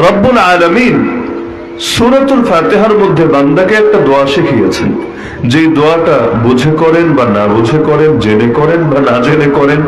রব্বুল আলমিন সুরাতুল ফাতেহার মধ্যে বান্দাকে একটা দোয়া শিখিয়েছেন। যে দোয়াটা বুঝে করেন বা না বুঝে করেন, জেনে করেন বা না জেনে করেন,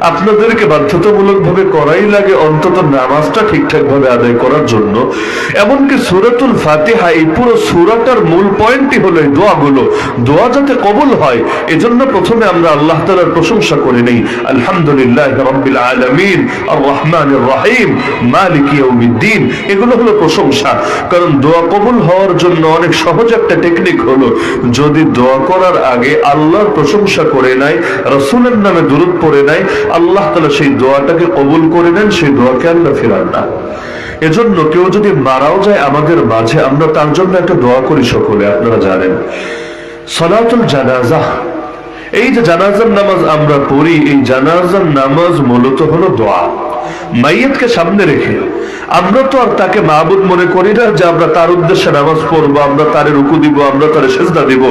আপনাদেরকে বাধ্যতামূলক ভাবে করাই লাগে অন্তত নামাজটা ঠিকঠাক ভাবে আদায় করার জন্য। এমনকি সুরাতুল ফাতিহা, এই পুরো সুরাটার মূল পয়েন্টই হলো এই দোয়াগুলো। দোয়া যাতে কবুল হয়, এজন্য প্রথমে আমরা আল্লাহ তালার প্রশংসা করে নেই। আলহামদুলিল্লাহ রব্বিল আলামিন আর রহমান রাহিম, মালিক ইয়াউমিদ্দিন। এগুলো হলো প্রশংসা। কারণ দোয়া কবুল হওয়ার জন্য অনেক সহজ একটা টেকনিক হলো, যদি দোয়া করার আগে আল্লাহর প্রশংসা করে নাই, রসুলের নামে দূরত পড়ে নাই, আল্লাহ তালা সেই দোয়াটাকে কবুল করে নেন, সেই দোয়াকে আল্লাহ ফেরান না। এজন্য কেউ যদি মারাও যায় আমাদের মাঝে, আমরা তার জন্য একটা দোয়া করি সকলে, আপনারা জানেন। সলাতুল জানাজা। এই যে জানাজার নামাজ আমরা পড়ি, এই জানাজার নামাজ মূলত হলো দোয়া। মাইয়াতকে সামনে রেখে, আমরা তো আর তাকে মাহবুদ মনে করি না যে আমরা তার উদ্দেশ্যে নামাজ পড়ব, আমরা তারে রুকু দিব, আমরা তারে সেজদা দিব।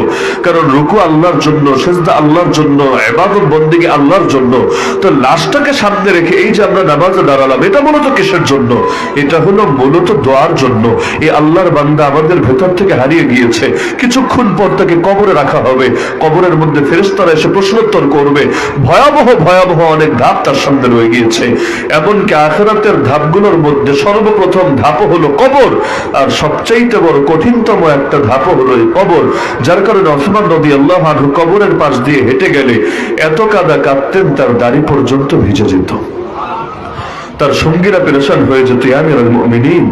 কারণ রুকু আল্লাহর জন্য, সেজদা আল্লাহর জন্য এবাদত বন্দিকে আল্লাহর জন্য। তো লাশটাকে সামনে রেখে এই যে আমরা নামাজে দাঁড়ালাম, এটা মূলত কিসের জন্য? এটা হলো মূলত দোয়ার জন্য। এই আল্লাহর বান্দা আমাদের ভেতর থেকে হারিয়ে গিয়েছে। কিছুক্ষণ পর তাকে কবরে রাখা হবে। কবরের মধ্যে ফেরেস্তারা এসে প্রশ্নোত্তর করবে। ভয়াবহ ভয়াবহ অনেক ধাপ তার সামনে রয়ে গিয়েছে। এমনকি আখেরাতের ধাপগুলোর মধ্যে সর্বপ্রথম ধাপ হলো কবর, আর সবচাইতে বড় কঠিনতম একটা ধাপ হলো এই কবর, যার কারণে ওসমান নদী আল্লাহ কবরের পাশ দিয়ে হেঁটে গেলে এত কাদা কাঁদতেন তার দাড়ি পর্যন্ত ভিজে যেত। তার সঙ্গীরা পেরেশান হয়ে যেত আমি মুমিনিন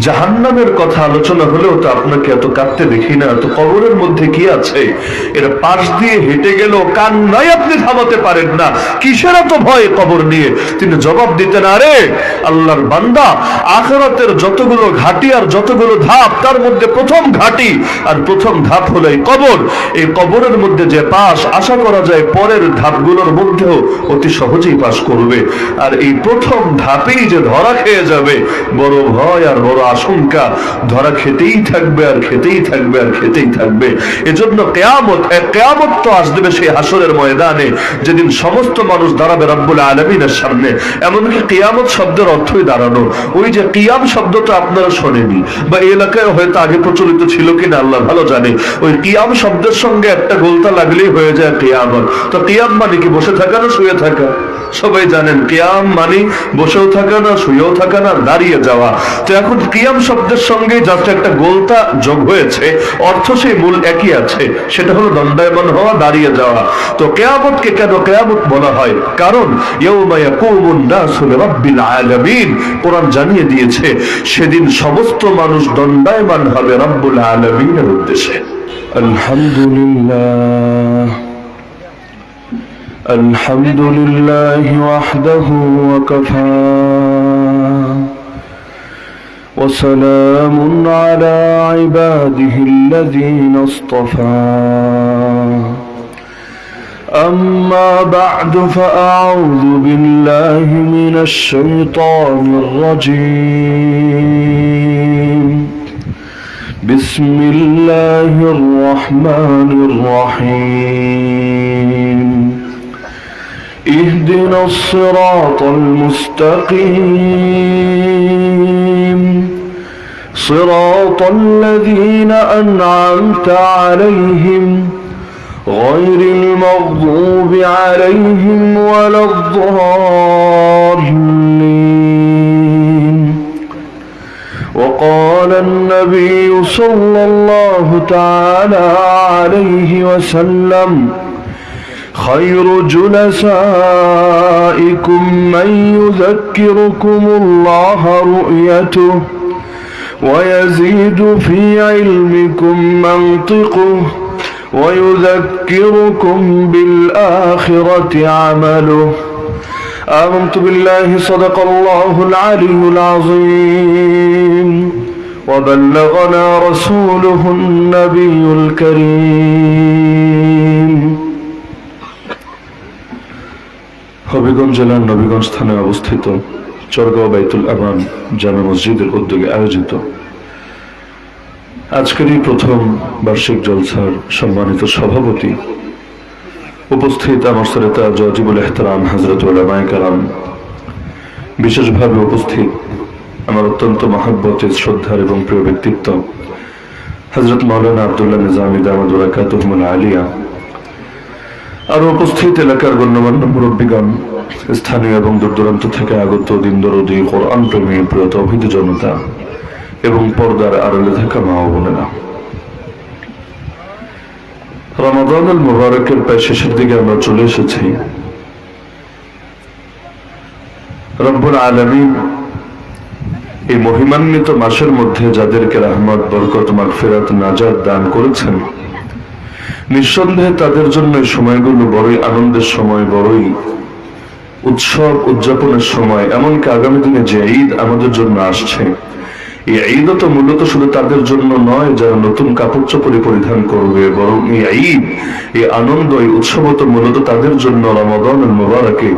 জাহান্নামের কথা আলোচনা হলেও তো আপনাকে এত কাঁদতে দেখি না তো কবরের মধ্যে কি আছে? এর পাশ দিয়ে হেঁটে গেল কান্নাই আপনি থামাতে পারেন না। কিসের এত ভয় কবর নিয়ে? তিনি জবাব দিতেন, আরে, আল্লাহর বান্দা, আখরাতের যতগুলো ঘাটি আর যতগুলো ধাপ, তার মধ্যে প্রথম ঘাটি আর প্রথম ধাপ হলো এই কবর। এই কবরের মধ্যে যে পাশ, আশা করা যায় পরের ধাপগুলোর মধ্যেও অতি সহজেই পাশ করবে। আর এই প্রথম ধাপেই যে ধরা খেয়ে যাবে, বড় ভয় আর বড় আশঙ্কা, ধরা খেতেই থাকবে আর খেতেই থাকবে আর খেতেই থাকবে। এজন্য কেয়ামত কেয়ামত তো আসবে সেই হাসরের ময়দানে, যেদিন সমস্ত মানুষ দাঁড়াবে রব্বুল আলমিনের সামনে। এমনকি কিয়ামত শব্দের অর্থই দাঁড়ানো। ওই যে কিয়াম শব্দটা আপনারা শোনেনি বা এই এলাকায় হয়তো আগে প্রচলিত ছিল কিনা আল্লাহ ভালো জানে। ওই কিয়াম শব্দের সঙ্গে একটা গোলতা লাগলেই হয়ে যায় কিয়ামত। তো কিয়াম মানে কি? বসে থাকা না শুয়ে থাকা? সবাই জানেন কিয়াম মানে বসেও থাকা না, শুয়েও থাকা না, দাঁড়িয়ে যাওয়া। তো এখন কিয়াম শব্দের সঙ্গে জাস্ট একটা গোলতা যোগ হয়েছে, অর্থ সেই মূল একই আছে। সেটা হলো দণ্ডায়মান হওয়া, দাঁড়িয়ে যাওয়া। তো কেয়ামতকে কেন কেয়ামত বলা হয়? কারণ কোরআন জানিয়ে দিয়েছে, সেদিন সমস্ত মানুষ দণ্ডায়মান হবে রব্বুল আলামিনের উদ্দেশ্যে। আলহামদুলিল্লাহ। الحمد لله وحده وكفى. وسلام على عباده الذين اصطفى. أما بعد فأعوذ بالله من الشيطان الرجيم. بسم الله الرحمن الرحيم. اهدنا الصراط المستقيم. صراط الذين أنعمت عليهم غير المغضوب عليهم ولا الضالين. وقال النبي صلى الله تعالى عليه وسلم خير جلسائكم من يذكركم الله رؤيته ويزيد في علمكم منطقه ويذكركم بالآخرة عمله. آمنت بالله صدق الله العلي العظيم. وبلغنا رسوله النبي الكريم. হবিগঞ্জ জেলার নবীগঞ্জ স্থানে অবস্থিত চরগাঁও বাইতুল আমান জামে মসজিদের উদ্যোগে আয়োজিত। আজকের এই প্রথম বার্ষিক জলসার সম্মানিত সভাপতি উপস্থিত আমার সরেতা জজিবুল এহতারাম হজরত কালাম বিশেষভাবে উপস্থিত আমার অত্যন্ত মহাব্বতের, শ্রদ্ধার এবং প্রিয় ব্যক্তিত্ব হজরত মৌলানা আবদুল্লাহ নিজামী দামদ বরাকাতুহমুল আলিয়া। আর উপস্থিত এলাকার গণ্যমান্য মুরব্বীগণ, স্থানীয় এবং দূর দূরান্ত থেকে আগত দিন দরদি কোরআন প্রেমী, প্রিয় তৌহিদ জনতা এবং পর্দার আড়ালে থাকা মা বোনেরা। রমাদান আল মুবারকের প্রায় শেষের দিকে আমরা চলে এসেছি। রব্বুল আলমিন এই মহিমান্বিত মাসের মধ্যে যাদেরকে রহমত, বরকত, মাগফিরাত, নাজাত দান করেছেন নিঃসন্দেহে তাদের জন্য সময়গুলো বড়ই আনন্দের সময়, বড়ই উৎসব উদযাপনের সময়, এমনকি আগামী দিনে যে ঈদ আমাদের জন্য আসছে। এই ঈদ তো মূলত শুধু তাদের জন্য নয়, যারা নতুন কাপড় চোপড়ি পরিধান করবে, বরং এই ঈদ, এই আনন্দ, এই উৎসব তো মূলত তাদের জন্য রমদন মোবারকে,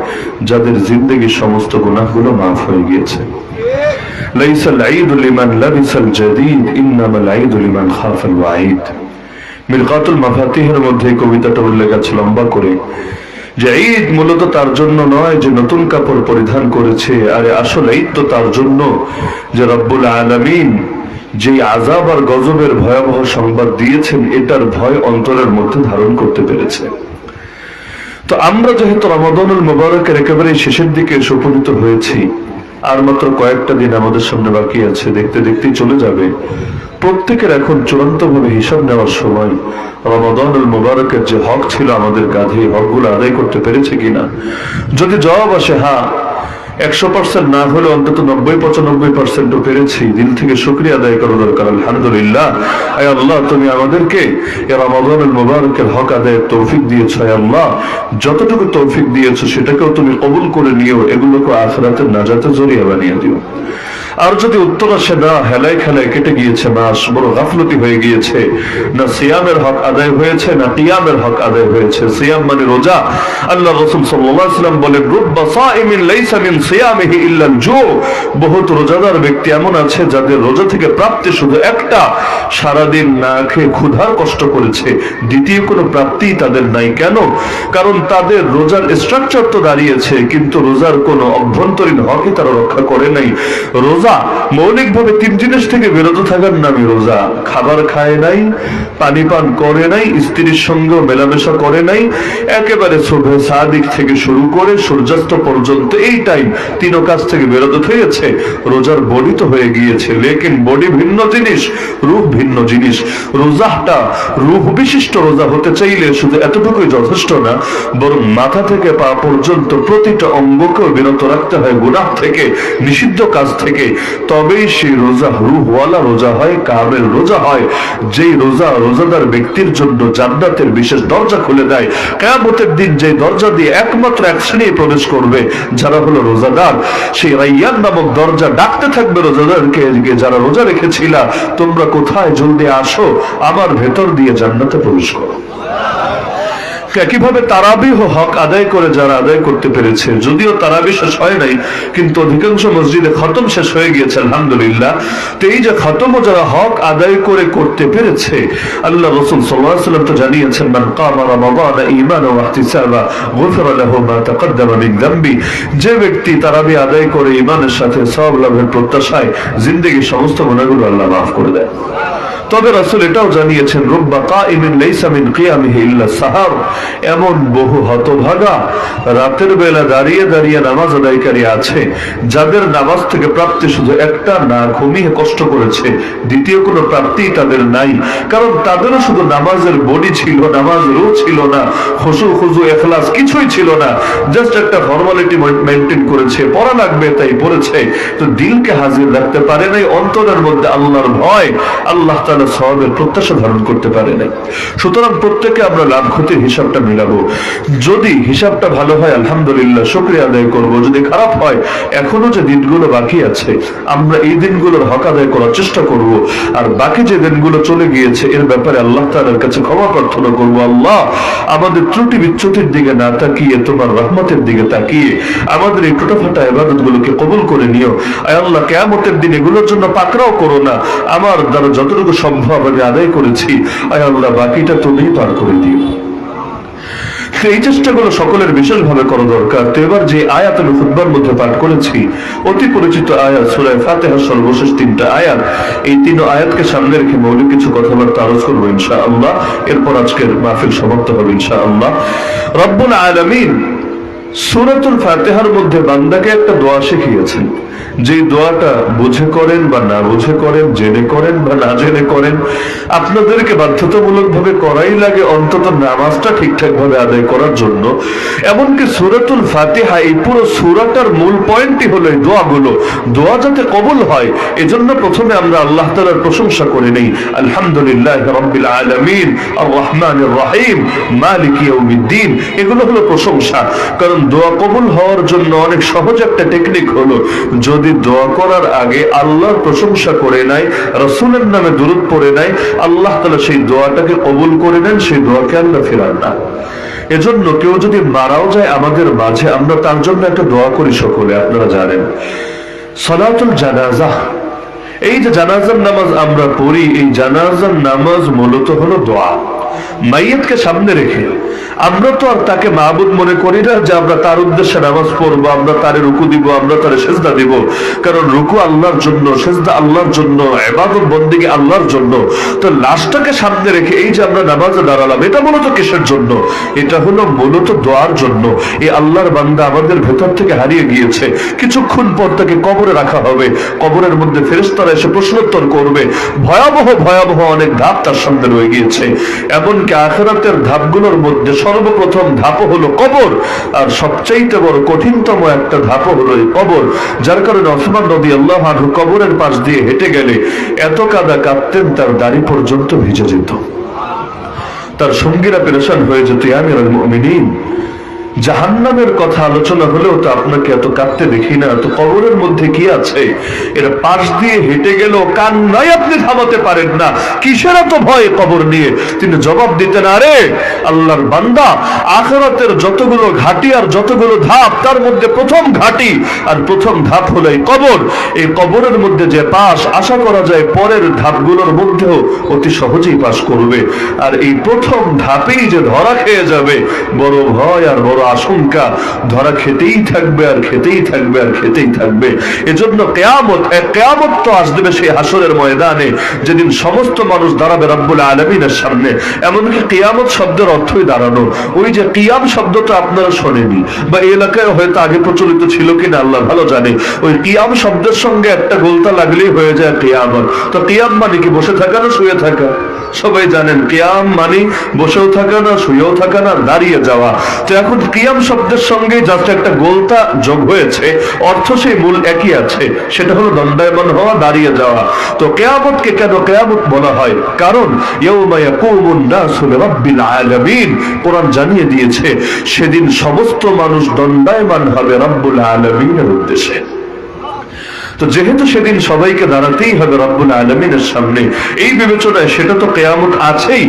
যাদের জিন্দগি সমস্ত গুনাহগুলো মাফ হয়ে গিয়েছে। লাইসাল ঈদ লিমান লাবিসাল জাদীদ, ইন্নামাল ঈদ লিমান খাফাল ওয়াঈদ। মিরকাতুল মাফাতিহের মধ্যে কবিতাটা উল্লেখ আছে, লম্বা করে। যে ঈদ মূলত তার জন্য নয় যে নতুন কাপড় পরিধান করেছে, আরে আসলে ঈদ তো তার জন্য যে রব্বুল আলামিন যে আজাব আর গজবের ভয়াবহ সংবাদ দিয়েছেন, এটার ভয় অন্তরের মধ্যে ধারণ করতে পেরেছে। তো আমরা যেহেতু রমাদানুল মোবারকের একেবারে শেষের দিকে এসে উপনীত হয়েছি আর মাত্র কয়েকটা দিন আমাদের সামনে বাকি আছে। দেখতে দেখতেই চলে যাবে। প্রত্যেকের এখন চূড়ান্ত ভাবে হিসাব নেওয়ার সময়। রমাদানুল মুবারকের যে হক ছিল আমাদের কাঁধে হকগুলো আদায় করতে পেরেছে কিনা? যদি জবাব আসে হ্যাঁ একশো পার্সেন্ট না হলে অন্তত নব্বই, পঁচানব্বই পার্সেন্টও পেরেছি দিল থেকে শুক্রিয়া আদায় করা দরকার, আলহামদুলিল্লাহ। আয় আল্লাহ, তুমি আমাদেরকে রমাদানুল মুবারকের হক আদায়ের তৌফিক দিয়েছ, আয় আল্লাহ। যতটুকু তৌফিক দিয়েছ, সেটাকেও তুমি কবুল করে নিও এগুলোকে আখরাতের নাজাতে জড়িয়ে বানিয়ে দিও। আর যদি উত্তর আসে না হেলায় খেলায় কেটে গিয়েছে মাস বড় গাফলতি হয়ে গিয়েছে, না সিয়ামের হক আদায় হয়েছে, না কিয়ামের হক আদায় হয়েছে, সিয়াম মানে রোজা। আল্লাহ রসুল সাল্লাম বলেন, রুব্বা সাইমিন লাইসা মিন বহুত রোজাদার ব্যক্তি এমন আছে যাদের রোজা থেকে প্রাপ্তি শুধু একটা। সারাদিন না খেয়ে ক্ষুধার কষ্ট করেছে। দ্বিতীয় কোনো প্রাপ্তি তাদের নাই কেন? কারণ তাদের রোজার স্ট্রাকচার তো দাঁড়িয়েছে, কিন্তু রোজার কোনো অভ্যন্তরীণ হকই তারা রক্ষা করে নাই। রোজা মৌলিকভাবে তিন জিনিস থেকে বিরত থাকার নামই রোজা। খাবার খায় নাই, পানি পান করে নাই, স্ত্রীর সঙ্গেও মেলামেশা করে নাই। একেবারে শুভে সাদিক থেকে শুরু করে সূর্যাস্ত পর্যন্ত এই টাইম তিন কাজ থেকে বিরত হয়েছে। রোজার বডি তো হয়ে গিয়েছে, লেকিন বডি ভিন্ন জিনিস, রূপ ভিন্ন জিনিস। রোজাটা রূপ বিশিষ্ট রোজা হতে চাইলে শুধু এতটুকুই যথেষ্ট না, বরং মাথা থেকে পা পর্যন্ত প্রতিটা অঙ্গকেও বিরত রাখতে হয় গুনাহ থেকে, নিষিদ্ধ কাজ থেকে। তবেই সেই রোজা রুহওয়ালা রোজা হয়, কামের রোজা হয়। যেই রোজা রোজাদার ব্যক্তির জন্য জান্নাতের বিশেষ দরজা খুলে দেয়, কেয়ামতের দিন যে দরজা দিয়ে একমাত্র এক শ্রেণি প্রবেশ করবে, যারা হলো রোজাদার, সেই রাইয়ান নামক দরজা ডাকতে থাকবে রোজাদারকে যারা রোজা রেখেছিল, তোমরা কোথায় জলদি আসো, আমার ভেতর দিয়ে জান্নাতে প্রবেশ করো। একইভাবে তারাবিহ হক আদায় করে যারা আদায় করতে পেরেছে, যদিও তারাবি শেষ হয় নাই, কিন্তু অধিকাংশ মসজিদে খতম শেষ হয়ে গিয়েছে, আলহামদুলিল্লাহ। তো এই যে খতমও যারা হক আদায় করে করতে পেরেছে, আল্লাহ রসুল সাল্লাম তো জানিয়েছেন, মান কামা রমাদান ঈমানা ওয়া ইহতিসাবা, গুফিরা লাহু মা তাকদ্দামা যে ব্যক্তি তারাবি আদায় করে ঈমানের সাথে সব লাভের প্রত্যাশায় জিন্দেগীর সমস্ত গুনাহগুলো আল্লাহ মাফ করে দেয় তবে রাসূল এটাও জানিয়েছেন, রব্বা কাইমিন লাইসা কিয়ামিহি ইল্লা সাহার। এমন বহু হতভাগা রাতের বেলা দাঁড়িয়ে দাঁড়িয়ে নামাজ আদায়কারী আছে, যাদের নামাজ থেকে প্রাপ্তি শুধু একটা না, ঘুমিয়ে কষ্ট করেছে। দ্বিতীয় কোনো প্রাপ্তি তাদের নাই, কারণ তাদেরও শুধু নামাজের বডি ছিল নামাজ রু ছিল না, খুশু খুজু, এখলাস কিছুই ছিল না, জাস্ট একটা ফর্মালিটি মেনটেন করেছে, পড়া লাগবে তাই পড়েছে। তো দিলকে হাজির রাখতে পারে নাই, অন্তরের মধ্যে আল্লাহর ভয়, আল্লাহ প্রত্যাশা ধারণ করতে পারে নাই। সুতরাং প্রত্যেকে আমরা লাভ ক্ষতির হিসাবটা মিলাবো। যদি হিসাবটা ভালো হয়, আলহামদুলিল্লাহ, শুকরিয়া আদায় করব। যদি খারাপ হয়, এখনও যে দিনগুলো বাকি আছে, আমরা এই দিনগুলোর হক আদায় করার চেষ্টা করব। আর বাকি যে দিনগুলো চলে গিয়েছে, এর ব্যাপারে আল্লাহ কাছে ক্ষমা প্রার্থনা করব। আল্লাহ, আমাদের ত্রুটি বিচ্যুতির দিকে না তাকিয়ে, তোমার রহমতের দিকে তাকিয়ে, আমাদের এই টোটাফাটা ইবাদত গুলোকে কবুল করে নিও। আল্লাহ, কেয়ামতের দিন এগুলোর জন্য পাকড়াও করো না। আমার দ্বারা যতটুকু সম্ভব, আমি আদায় করেছি। আয় আল্লাহ, বাকিটা তুমিই পার করে দিও। এই চেষ্টাগুলো সকলের বিশেষভাবে করা দরকার। তো এবার যে আয়াত আমি খুতবার মধ্যে পাঠ করেছি, অতি পরিচিত আয়াত সুরায় ফাতেহার সর্বশেষ তিনটা আয়াত। এই তিন আয়াতকে সামনে রেখে মৌলিক কিছু কথাবার্তা আলোচ করব ইনশা আল্লাহ এরপর আজকের মাহফিল সমাপ্ত হবে ইনশা আল্লাহ রব্বুল আলমিন সুরাতুল ফাতেহার মধ্যে বান্দাকে একটা দোয়া শিখিয়েছেন। যে দোয়াটা বুঝে করেন বা না বুঝে করেন, জেনে করেন বা না জেনে করেন, আপনাদেরকে বাধ্যতামূলক ভাবে করাই লাগে অন্তত নামাজটা ঠিকঠাক ভাবে আদায় করার জন্য। এমনকি সুরাতুল ফাতিহা, এই পুরো সুরাটার মূল পয়েন্টই হলো এই দোয়াগুলো। দোয়া যাতে কবল হয়, এজন্য প্রথমে আমরা আল্লাহ তালার প্রশংসা করে নেই। আলহামদুলিল্লাহ রব্বিল আলামিন আর রহমান রহিম, মালিক ইয়াউমিদ্দিন। এগুলো হলো প্রশংসা। কারণ দোয়া কবুল হওয়ার জন্য অনেক সহজ একটা টেকনিক হলো, যদি দোয়া করার আগে আল্লাহর প্রশংসা করে নাই রসুলের নামে দূরত পড়ে নাই আল্লাহ তালা সেই দোয়াটাকে কবুল করে নেন, সেই দোয়াকে আল্লাহ ফেরান না। এজন্য কেউ যদি মারাও যায় আমাদের মাঝে, আমরা তার জন্য একটা দোয়া করি সকলে, আপনারা জানেন। সলাতুল জানাজা। এই যে জানাজার নামাজ আমরা পড়ি, এই জানাজার নামাজ মূলত হলো দোয়া। মাইয়াতকে সামনে রেখে। আমরা তো আর তাকে মাহবুদ মনে করি না যে আমরা তার উদ্দেশ্যে নামাজ পড়ব, আমরা তারে রুকু দিব, আমরা তারে সেজদা দিব। কারণ রুকু আল্লাহর জন্য, সেজদা আল্লাহর জন্য এবাদত বন্দিকে আল্লাহর জন্য। তো লাশটাকে সামনে রেখে এই যে আমরা নামাজে দাঁড়ালাম, এটা মূলত কিসের জন্য? এটা হলো মূলত দোয়ার জন্য। এই আল্লাহর বান্দা আমাদের ভেতর থেকে হারিয়ে গিয়েছে। কিছুক্ষণ পর তাকে কবরে রাখা হবে। কবরের মধ্যে ফেরেস্তারা এসে প্রশ্নোত্তর করবে। ভয়াবহ ভয়াবহ অনেক ধাপ তার সামনে রয়ে গিয়েছে। এমনকি আখেরাতের ধাপগুলোর মধ্যে সর্বপ্রথম ধাপ হলো কবর, আর সবচাইতে বড় কঠিনতম একটা ধাপ হলো এই কবর, যার কারণে ওসমান নদী আল্লাহ কবরের পাশ দিয়ে হেঁটে গেলে এত কাদা কাঁদতেন তার দাড়ি পর্যন্ত ভিজে যেত। তার সঙ্গীরা পেরেশান হয়ে যেত আমি মুমিনিন জাহান্নামের কথা আলোচনা হলেও তো আপনাকে এত কাঁদতে দেখি না তো কবরের মধ্যে কি আছে? এর পাশ দিয়ে হেঁটে গেল কান্নাই আপনি থামাতে পারেন না। কিসের এত ভয় কবর নিয়ে? তিনি জবাব দিতেন, আরে, আল্লাহর বান্দা, আখরাতের যতগুলো ঘাটি আর যতগুলো ধাপ, তার মধ্যে প্রথম ঘাটি আর প্রথম ধাপ হলো এই কবর। এই কবরের মধ্যে যে পাশ, আশা করা যায় পরের ধাপগুলোর মধ্যেও অতি সহজেই পাশ করবে। আর এই প্রথম ধাপেই যে ধরা খেয়ে যাবে, বড় ভয় আর বড় আশঙ্কা, ধরা খেতেই থাকবে আর খেতেই থাকবে আর খেতেই থাকবে। এজন্য কেয়ামত এক কেয়ামত তো আসবে সেই হাসরের ময়দানে, যেদিন সমস্ত মানুষ দাঁড়াবে রব্বুল আলমিনের সামনে। এমনকি কিয়ামত শব্দের অর্থই দাঁড়ানো। ওই যে কিয়াম শব্দটা আপনারা শোনেনি বা এই এলাকায় হয়তো আগে প্রচলিত ছিল কিনা আল্লাহ ভালো জানে। ওই কিয়াম শব্দের সঙ্গে একটা গোলতা লাগলেই হয়ে যায় কিয়ামত। তো কিয়াম মানে কি? বসে থাকা না শুয়ে থাকা? সবাই জানেন, কিয়াম মানে বসেও থাকা না, শুয়েও থাকা না, দাঁড়িয়ে যাওয়া। তো এখন কিয়াম শব্দের সঙ্গে জাস্ট একটা গোলতা যোগ হয়েছে, অর্থ সেই মূল একই আছে, সেটা হলো দণ্ডায়মান হওয়া, দাঁড়িয়ে যাওয়া। তো কেয়ামতকে কেন কেয়ামত বলা হয়? কারণ কোরআন জানিয়ে দিয়েছে, সেদিন সমস্ত মানুষ দণ্ডায়মান হবে রব্বুল আলামিনের উদ্দেশ্যে। তো যেহেতু সেদিন সবাইকে দাঁড়াতেই হবে রব্বুল আলমিনের সামনে, এই বিবেচনায় সেটা তো কেয়ামত আছেই।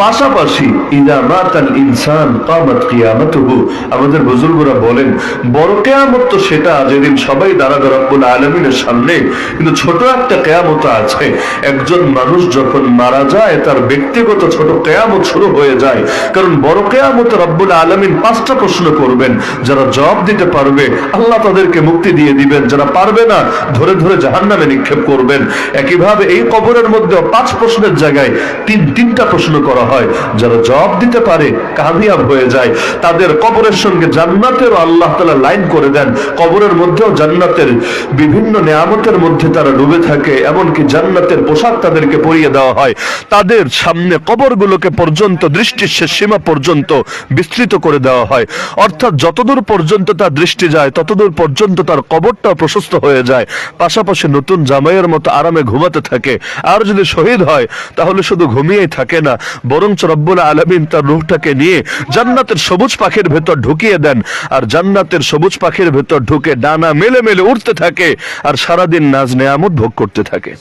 পাশাপাশি, ইদা মাতাল ইনসান কামাত কিয়ামতুহু, আমাদের বুজুর্গরা বলেন, বড় কেয়ামত তো সেটা, যেদিন সবাই দাঁড়াবে রব্বুল আলমিনের সামনে, কিন্তু ছোট একটা কেয়ামত আছে। একজন মানুষ যখন মারা যায়, তার ব্যক্তিগত ছোট কেয়ামত শুরু হয়ে যায়। কারণ বড় কেয়ামত রব্বুল আলমিন পাঁচটা প্রশ্ন করবেন, যারা জবাব দিতে পারবে, আল্লাহ তাদেরকে মুক্তি দিয়ে দিবেন, যারা পারবে না ধরে ধরে জাহান নামে নিক্ষেপ করবেন। একইভাবে এই কবরের মধ্যে পাঁচ প্রশ্নের জায়গায় তিন তিনটা প্রশ্ন করা হয়। যারা জবাব দিতে পারে, কামিয়াব হয়ে যায়। তাদের কবরের সঙ্গে জান্নাতের আল্লাহ তালা লাইন করে দেন। কবরের মধ্যেও জান্নাতের বিভিন্ন নেয়ামতের মধ্যে তারা ডুবে থাকে, এমনকি জান্নাতের পোশাক তাদেরকে পরিয়ে দেওয়া হয়। তাদের সামনে কবরগুলোকে পর্যন্ত দৃষ্টির শেষ সীমা পর্যন্ত বিস্তৃত করে দেওয়া হয়। অর্থাৎ যতদূর পর্যন্ত তার দৃষ্টি যায়, ততদূর পর্যন্ত তার কবরটা প্রশস্ত হয়ে যায়। পাশাপাশি নতুন জামাইয়ের মতো আরামে ঘুমাতে থাকে। আর যদি শহীদ হয়, তাহলে শুধু ঘুমিয়েই থাকে না, বরঞ্চ রব্বুল আলমিন তার রুহটাকে নিয়ে জান্নাতের সবুজ পাখির ভেতর ঢুকিয়ে দেন। আর জান্নাতের সবুজ পাখির ভেতর ঢুকে ডানা মেলে মেলে উঠতে থাকে, আর সারাদিন নাজ নেয়ামত ভোগ করতে থাকে।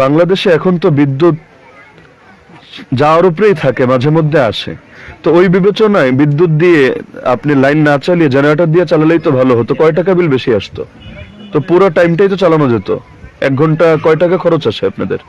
বাংলাদেশে এখন তো বিদ্যুৎ যাওয়ার উপরেই থাকে, মাঝে মধ্যে আসে। তো ওই বিবেচনায় বিদ্যুৎ দিয়ে আপনি লাইন না চালিয়ে জেনারেটর দিয়ে চালালেই তো ভালো হতো, কয় টাকা বিল বেশি আসতো? তো পুরো টাইমটাই তো চালানো যেত। এক ঘণ্টা কয় টাকা খরচ আসে আপনাদের?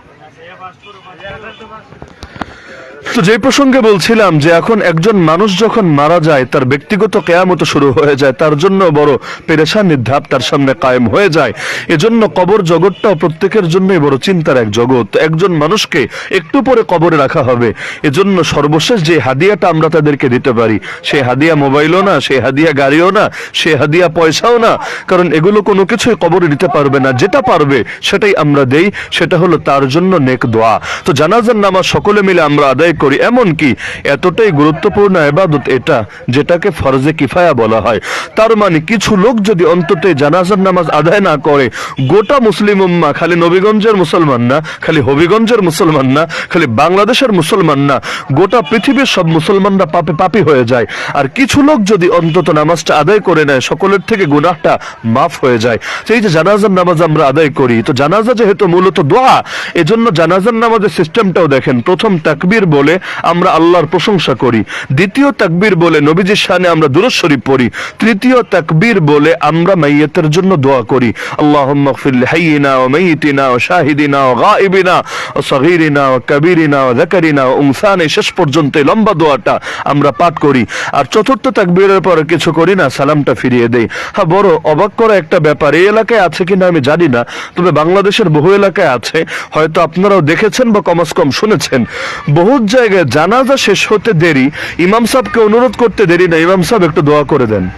তো যে প্রসঙ্গে বলছিলাম যে এখন একজন মানুষ যখন মারা যায়, তার ব্যক্তিগত কেয়ামত শুরু হয়ে যায়, তার জন্য বড় পেরেশানির ধাপ তার সামনে কায়েম হয়ে যায়। এজন্য কবর জগৎটাও প্রত্যেকের জন্যই বড় চিন্তার এক জগৎ। একজন মানুষকে একটু পরে কবরে রাখা হবে। এজন্য সর্বশেষ যে হাদিয়াটা আমরা তাদেরকে দিতে পারি, সে হাদিয়া মোবাইলও না, সে হাদিয়া গাড়িও না, সে হাদিয়া পয়সাও না, কারণ এগুলো কোনো কিছুই কবরে দিতে পারবে না। যেটা পারবে, সেটাই আমরা দেই, সেটা হলো তার জন্য নেক দোয়া। তো জানাজার নামাজ সকলে মিলে আমরা আদায় করি এমন কি এতটাই গুরুত্বপূর্ণ এবাদত এটা যেটাকে ফরজে কিফায়া বলা হয়। তার মানে কিছু লোক যদি অন্তত জানাজার নামাজ আদায় না করে, গোটা মুসলিম উম্মা, খালি নবীগঞ্জের মুসলমান না, খালি হবিগঞ্জের মুসলমান না, খালি বাংলাদেশের মুসলমান না, গোটা পৃথিবীর সব মুসলমানরা পাপে পাপি হয়ে যায়। আর কিছু লোক যদি অন্তত নামাজটা আদায় করে নেয়, সকলের থেকে গুনাহটা মাফ হয়ে যায়। সেই যে জানাজার নামাজ আমরা আদায় করি, তো জানাজা যেহেতু মূলত দোয়া, এজন্য জানাজার নামাজের সিস্টেমটাও দেখেন, প্রথম তাকবীর বলে আমরা আল্লাহর প্রশংসা করি। দ্বিতীয় তাকবীর বলে নবীজির শানে আমরা দুরূদ শরীফ পড়ি। তৃতীয় তাকবীর বলে আমরা মাইয়াতের জন্য দোয়া করি। আল্লাহুম্মা গফির লিহাইয়িনা ওয়া মাইয়িতিনা ওয়া শাহিদিনা ওয়া গায়িবিনা ওয়া সগীরিনা ওয়া কাবীরিনা ওয়া যাকারিনা ওয়া উনসানা এই শেষ পর্যন্ত লম্বা দোয়াটা আমরা পাঠ করি। আর চতুর্থ তাকবীরের পর কিছু করি না, সালামটা ফিরিয়ে দেই। হ্যাঁ বড় অবাক করা একটা ব্যাপার, এই এলাকায় আছে কিনা আমি জানি না, তবে বাংলাদেশের বহু এলাকায় আছে। হয়তো আপনারাও দেখেছেন বা কমাস কম শুনেছেন। বহু জায়গায় জানাজা শেষ হতে দেরি। ইমাম সাহেবকে অনুরোধ করতে দেরি না। ইমাম সাহেব একটু দোয়া করে দেন।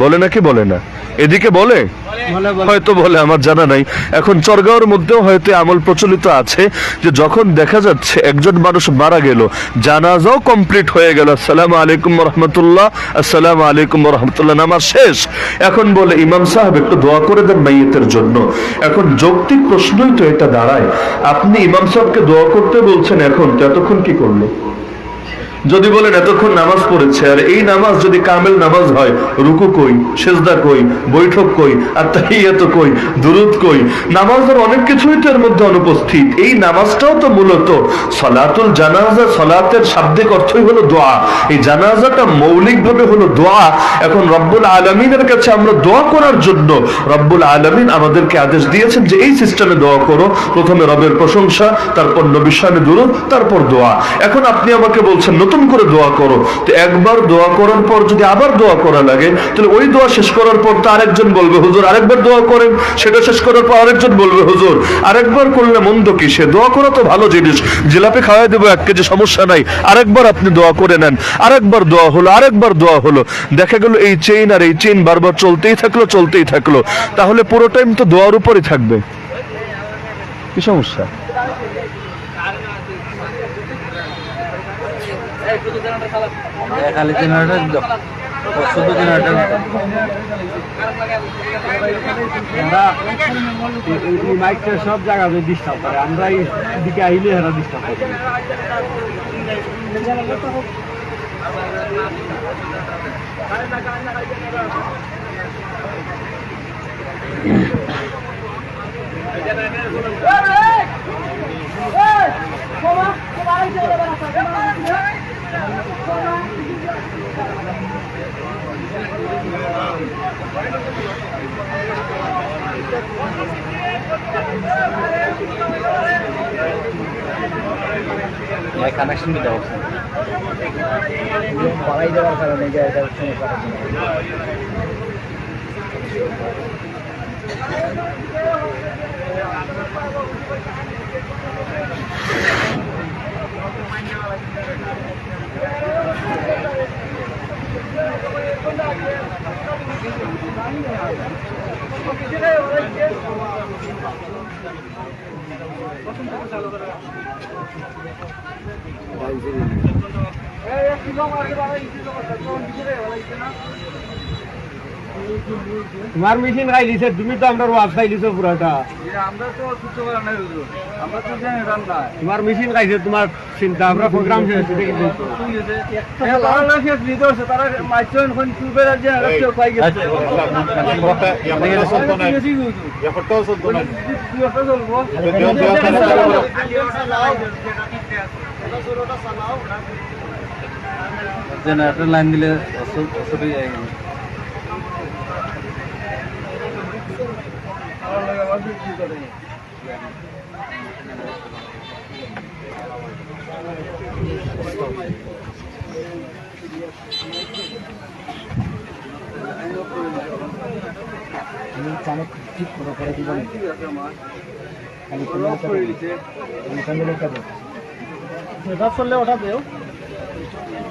বলে নাকি বলে না? এদিকে বলে? হয়তো বলে আমার জানা নাই। এখন চরগাঁওর মধ্যেও হয়তো আমল প্রচলিত আছে যে যখন দেখা যাচ্ছে একজন মানুষ মারা গেল জানাজাও কমপ্লিট হয়ে গেল। আসসালামু আলাইকুম রহমতুল্লাহ আসসালামু আলাইকুম রহমতুল্লাহ নামাজ শেষ। এখন বলে ইমাম সাহেব একটু দোয়া করে দেন মাইয়েতের জন্য। এখন যৌক্তিক প্রশ্নই তো এটা দাঁড়ায়। আপনি ইমাম সাহেবকে দোয়া করতে বলছেন এখন এতক্ষণ কি করল? যদি বলেন, এতক্ষণ নামাজ পড়েছে, আর এই নামাজ যদি কামেল নামাজ হয়, রুকু কই, সেজদা কই, বৈঠক কই আর তাহিয়াত কই, দুরুদ কই? নামাজের অনেক কিছুই তো এর মধ্যে অনুপস্থিত। এই নামাজটাও তো মূলত সলাতুল জানাজা, সলাতের শাব্দিক অর্থই হলো দোয়া। এই জানাজাটা মৌলিকভাবে হলো দোয়া। এখন রব্বুল আলমিনের কাছে আমরা দোয়া করার জন্য রব্বুল আলমিন আমাদেরকে আদেশ দিয়েছেন যে এই সিস্টেমে দোয়া করো। প্রথমে রবের প্রশংসা, তারপর নবিশ্বানে দুরুদ, তারপর দোয়া। এখন আপনি আমাকে বলছেন, নতুন করে দোয়া করো। তো একবার দোয়া করার পর যদি আবার দোয়া করা লাগে, তাহলে ওই দোয়া শেষ করার পর তো আরেকজন বলবে, হুজুর, আরেকবার দোয়া করেন। সেটা শেষ করার পর আরেকজন বলবে, হুজুর, আরেকবার করলে মন্দ কি সে দোয়া করা তো ভালো জিনিস। জিলাপি খাওয়াই দেবো, এক কেজি সমস্যা নাই। আরেকবার আপনি দোয়া করে নেন। আরেকবার দোয়া হলো, আরেকবার দোয়া হলো। দেখা গেল এই চেইন আর এই চেইন বারবার চলতেই থাকল চলতেই থাকল। তাহলে পুরো টাইম তো দোয়ার উপরই থাকবে। কি সমস্যা? খালি জেনারেটর শুধু মাইকটা সব জায়গায় ডিস্টার্ব করে আমরা এদিকে আইলে এরা ডিস্টার্ব করে। কানেকশন দিতে হবে বাড়াই দেওয়ার কারণে এটা সমস্যা তোমার মেশিন খাই দিছে তুমি তো আমরা ওয়াজ খাই দিছো পুরাটা আমরা তো কিছু করার নাই হুজুর আমরা তো জানি রান্না তোমার মেশিন খাইছে তোমার চিন্তা আমরা প্রোগ্রাম শেষ হয়েছে কিন্তু তারা মাইচন কোন চুবে যে কেউ পাই গেছে জেনারেটর লাইন দিলে অসুবিধা যায় ঠিক করে করে দিবেন খালি করে দিছে। এটা চললে ওটা দেও।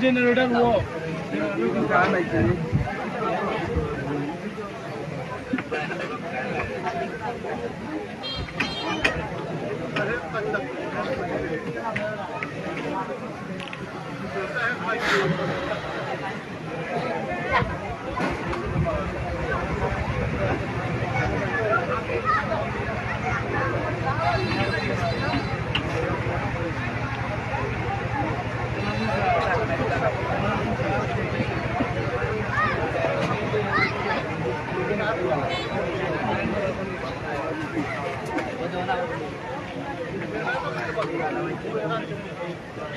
দিন এটা লক করে দিছে ভাই কোনো সমস্যা হলে আমরা মিটিংয়ে আগে যাই রাগিয়ে যাই কোনো দোকানে যাই এসে কেন প্রোগ্রাম আছে এসে পাইয়ে তো এক দাও যে সময় আগে যাই মানে দিছে না এটা ওই আলাদা থাকলে এসে বান্দা একটা ওনার নানা আপনারা জানেন যে এই মাইক আনব ওখানে হইয়া দিলেন জেনারেটর ও গান আইছে আরে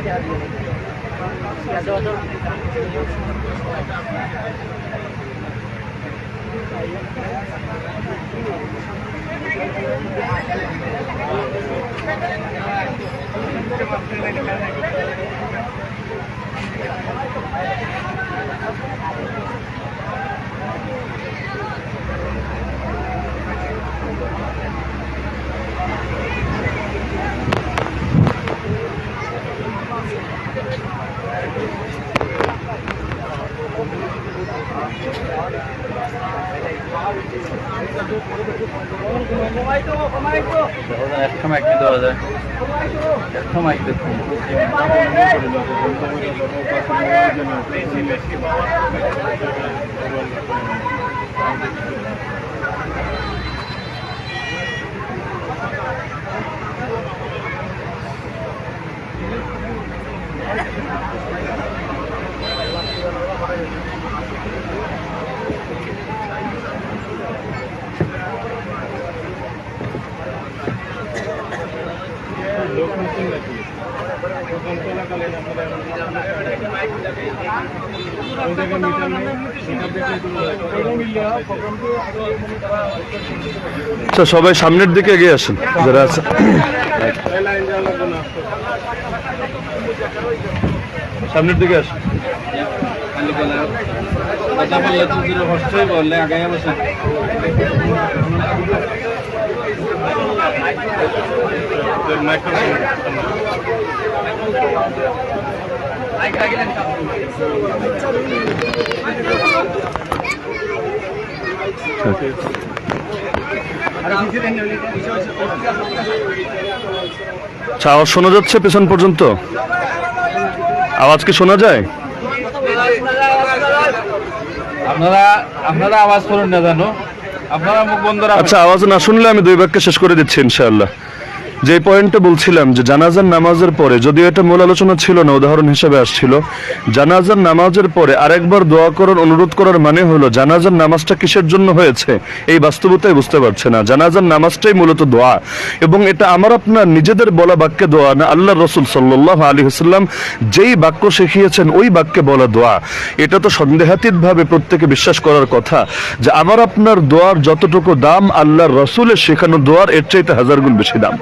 না আর কি করে নিচে নাই কেন একটা মাইক নিতে দেওয়া যায় একটা মাইক দেখুন আচ্ছা সবাই সামনের দিকে এগিয়ে আসেন যারা আছে। সামনের দিকে আসেন বলে কথা বললে তো দূরে হচ্ছে বললে আগে বসে আচ্ছা আওয়াজ শোনা যাচ্ছে পেছন পর্যন্ত? আওয়াজ কি শোনা যায়? আপনারা আপনারা আওয়াজ করুন না জানো। আপনারা মুখ বন্ধ আচ্ছা আওয়াজ না শুনলে আমি দুই বাক্যে শেষ করে দিচ্ছি ইনশাআল্লাহ। যে পয়েন্টটা বলছিলাম যে জানাজার নামাজের পরে, যদিও এটা মূল আলোচনা ছিল না, উদাহরণ হিসেবে আসছিল, জানাজার নামাজের পরে আরেকবার দোয়া করার অনুরোধ করার মানে হলো জানাজার নামাজটা কিসের জন্য হয়েছে? এই বাস্তবতাই বুঝতে পারছে না। জানাজার নামাজটাই মূলত দোয়া। এবং এটা আমার আপনার নিজেদের বলা বাক্যে দোয়া না, আল্লাহ রসুল সাল্লাহ আলী হাসাল্লাম যেই বাক্য শিখিয়েছেন, ওই বাক্যে বলা দোয়া। এটা তো সন্দেহাতীত ভাবে প্রত্যেকে বিশ্বাস করার কথা যে আমার আপনার দোয়ার যতটুকু দাম আল্লাহর রসুলের শেখানো দোয়ার, এর চাইতে হাজার গুণ বেশি দাম।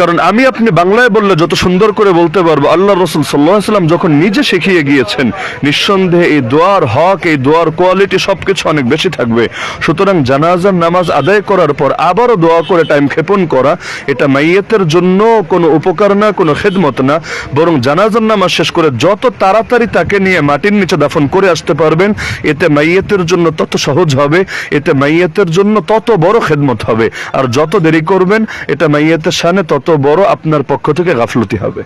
কারণ আমি আপনি বাংলায় বললে যত সুন্দর করে বলতে পারব আল্লাহ রসুল সাল্লাম যখন নিজে শিখিয়ে গিয়েছেন, নিঃসন্দেহে এই দোয়ার হক, এই দোয়ার কোয়ালিটি সবকিছু অনেক বেশি থাকবে। সুতরাং জানাজার নামাজ আদায় করার পর আবারও দোয়া করে টাইম ক্ষেপণ করা, এটা মাইয়েতের জন্য কোনো উপকার না, কোনো খেদমত না। বরং জানাজার নামাজ শেষ করে যত তাড়াতাড়ি তাকে নিয়ে মাটির নিচে দাফন করে আসতে পারবেন, এতে মাইয়েতের জন্য তত সহজ হবে, এতে মাইয়েতের জন্য তত বড় খেদমত হবে। আর যত দেরি করবেন, এটা মাইয়েতের সামনে তত বড় আপনার পক্ষ থেকে গাফলতি হবে।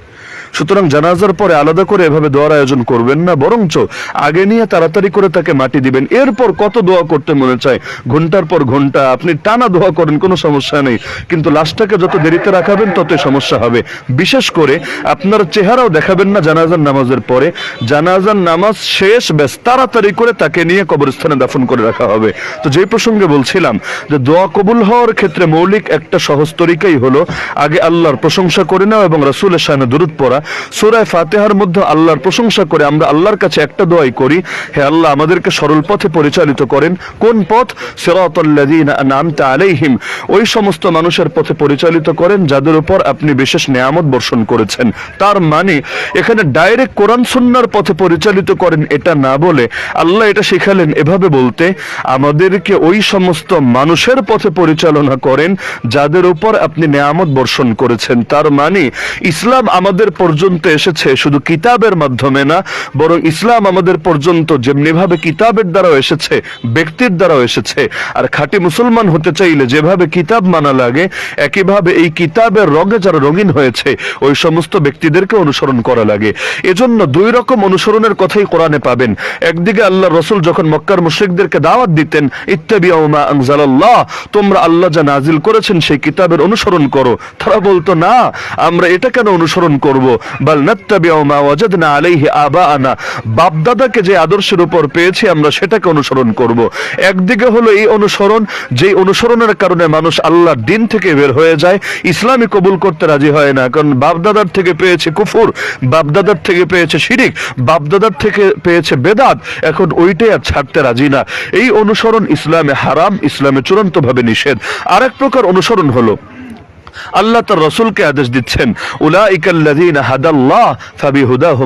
সুতরাং জানাজার পরে আলাদা করে এভাবে দোয়ার আয়োজন করবেন না, বরঞ্চ আগে নিয়ে তাড়াতাড়ি করে তাকে মাটি দিবেন। এরপর কত দোয়া করতে মনে চায়? ঘণ্টার পর ঘণ্টা, আপনি টানা দোয়া করেন, কোনো সমস্যা নেই। কিন্তু লাশটাকে যত দেরিতে রাখাবেন, ততই সমস্যা হবে। বিশেষ করে আপনার চেহারাও দেখাবেন না জানাজার নামাজের পরে। জানাজার নামাজ শেষ, ব্যাস, তাড়াতাড়ি করে তাকে নিয়ে কবরস্থানে দাফন করে রাখা হবে। তো যেই প্রসঙ্গে বলছিলাম যে দোয়া কবুল হওয়ার ক্ষেত্রে মৌলিক একটা সহজ তরিকাই হলো আগে আল্লাহর প্রশংসা করে নেওয়া এবং রাসূলের সামনে দরুদ পড়া। সূরায় ফাতিহার মধ্যে আল্লাহর প্রশংসা করে আমরা আল্লাহর কাছে একটা দোয়াই করি, হে আল্লাহ আমাদেরকে সরল পথে পরিচালিত করেন। কোন পথ? সিরাতাল্লাযীনা আনআমতা আলাইহিম। ওই সমস্ত মানুষের পথে পরিচালিত করেন যাদের উপর আপনি বিশেষ নিয়ামত বর্ষণ করেছেন। তার মানে এখানে ডাইরেক্ট কোরআন সুন্নাহর পথে পরিচালিত করেন এটা না বলে আল্লাহ এটা শেখালেন এভাবে বলতে, আমাদেরকে ওই সমস্ত মানুষের পথে পরিচালনা করেন যাদের উপর আপনি নিয়ামত বর্ষণ করেছেন। তার মানে ইসলাম আমাদের পর্যন্ত এসেছে শুধু কিতাবের মাধ্যমে না, বরং ইসলাম আমাদের পর্যন্ত যেমনি ভাবে কিতাবের দ্বারাও এসেছে, ব্যক্তির দ্বারাও এসেছে। আর খাঁটি মুসলমান হতে চাইলে যেভাবে কিতাব মানা লাগে, একইভাবে এই কিতাবের রঙে যারা রঙিন হয়েছে, ওই সমস্ত ব্যক্তিদেরকে অনুসরণ করা লাগে। এজন্য দুই রকম অনুসরণের কথাই কোরআনে পাবেন। একদিকে আল্লাহ রসুল যখন মক্কার মুশ্রিকদেরকে দাওয়াত দিতেন আনজালাল্লাহ, তোমরা আল্লাহ যা নাজিল করেছেন সেই কিতাবের অনুসরণ করো। তারা বলতো, না, আমরা এটা কেন অনুসরণ করব? বাপদাদাকে যে আদর্শের উপর পেয়েছি, আমরা সেটাকে অনুসরণ করব। একদিকে হলো এই অনুসরণ, যেই অনুসরণের কারণে মানুষ আল্লাহর দিন থেকে বের হয়ে যায় ইসলামী কবুল করতে রাজি হয় না। কারণ বাপদাদার থেকে পেয়েছে কুফুর, বাপদাদার থেকে পেয়েছে শিরিক, বাপদাদার থেকে পেয়েছে বেদাত। এখন ওইটাই আর ছাড়তে রাজি না। এই অনুসরণ ইসলামে হারাম, ইসলামে চূড়ান্তভাবে নিষেধ। আরেক প্রকার অনুসরণ হলো আল্লাহ তার রসুলকে আদেশ দিচ্ছেন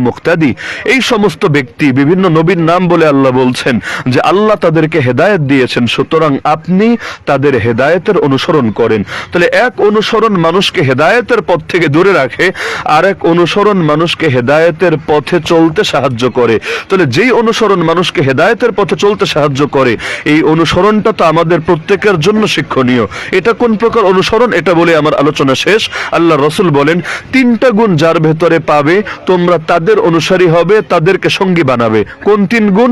মুক্তাদি। এই সমস্ত ব্যক্তি বিভিন্ন নবীর নাম বলে আল্লাহ বলছেন যে আল্লাহ তাদেরকে হেদায়েত দিয়েছেন, সুতরাং আপনি তাদের হেদায়েতের অনুসরণ করেন। তাহলে এক অনুসরণ মানুষকে হেদায়েতের পথ থেকে দূরে রাখে আর এক অনুসরণ মানুষকে হেদায়তের পথে চলতে সাহায্য করে। তাহলে যেই অনুসরণ মানুষকে হেদায়েতের পথে চলতে সাহায্য করে, এই অনুসরণটা তো আমাদের প্রত্যেকের জন্য শিক্ষণীয়। এটা কোন প্রকার অনুসরণ? এটা বলে আমার আলোচনা শেষ। আল্লাহ রসুল বলেন, তিনটা গুণ যার ভেতরে পাবে, তোমরা তাদের অনুসারী হবে, তাদেরকে সঙ্গী বানাবে। কোন তিন গুণ?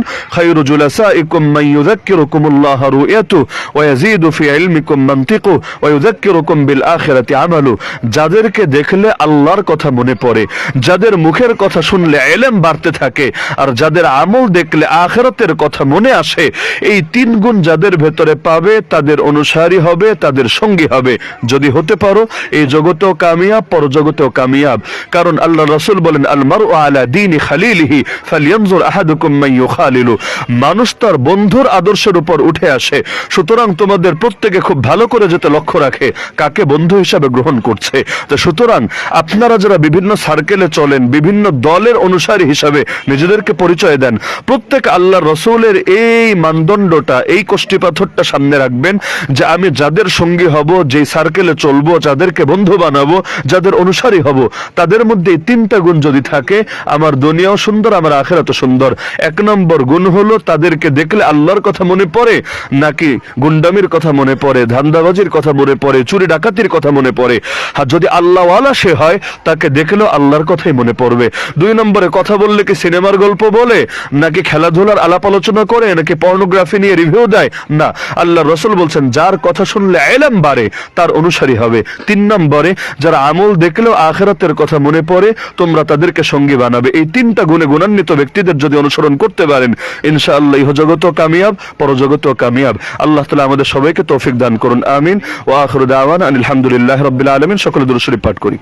যাদেরকে দেখলে আল্লাহর কথা মনে পড়ে, যাদের মুখের কথা শুনলে এলেম বাড়তে থাকে, আর যাদের আমল দেখলে আখিরাতের কথা মনে আসে, এই তিন গুণ যাদের ভেতরে পাবে, তাদের অনুসারী হবে, তাদের সঙ্গী হবে। যদি হতে পারো এই জগতেও কামিয়াব, পরজগতেও কামিয়াব। কারণ আল্লাহ রাসূল বলেন আল মারউ আলা দীনি মান মানুষ তার বন্ধুর আদর্শের উপর উঠে আসে। সুতরাং তোমাদের প্রত্যেকে খুব ভালো করে যেতে লক্ষ্য রাখে কাকে বন্ধু হিসাবে গ্রহণ করছে। তো সুতরাং আপনারা যারা বিভিন্ন সার্কেলে চলেন, বিভিন্ন দলের অনুসারী হিসাবে নিজেদেরকে পরিচয় দেন, প্রত্যেক আল্লাহ রসুলের এই মানদণ্ডটা, এই কষ্টি পাথরটা সামনে রাখবেন যে আমি যাদের সঙ্গী হব, যেই সার্কেলে চলবো যাদেরকে বন্ধু বানাবো, যাদের অনুসারী হব, তাদের মধ্যে তিনটা গুণ যদি থাকে, আমার দুনিয়াও সুন্দর, আমার আখেরাতও সুন্দর। এক নম্বর গুণ হলো তাদেরকে দেখলে আল্লাহর কথা মনে পড়ে, নাকি গুন্ডামির কথা মনে পড়ে, ধান্দাবাজির কথা মনে পড়ে, চুরি ডাকাতির কথা মনে পড়ে। আর যদি আল্লাহওয়ালা সে হয়, তাকে দেখলেও আল্লাহর কথাই মনে পড়বে। দুই নম্বরে কথা বললে কি সিনেমার গল্প বলে, নাকি খেলাধুলার আলাপ আলোচনা করে, নাকি পর্নোগ্রাফি নিয়ে রিভিউ দেয়? না, আল্লাহ রসুল বলছেন, যার কথা শুনলে এলাম বাড়ে, তার অনুসারী হবে। তিন নম্বরে, যারা আমল দেখলেও আখেরাতের কথা মনে পড়ে, তোমরা তাদেরকে সঙ্গী বানাবে। এই তিনটা গুণে গুণান্বিত ব্যক্তিদের যদি অনুসরণ করতে পারেন, ইনশাআল্লাহ ইহজগত কামিয়াব পরজগত কামিয়াব। আল্লাহ তালা আমাদের সবাইকে তৌফিক দান করুন, আমিন। ও আখরুদ আওয়ান আলহামদুলিল্লাহ রবিল আলমিন। সকলে দুরুশরীফ পাঠ করি।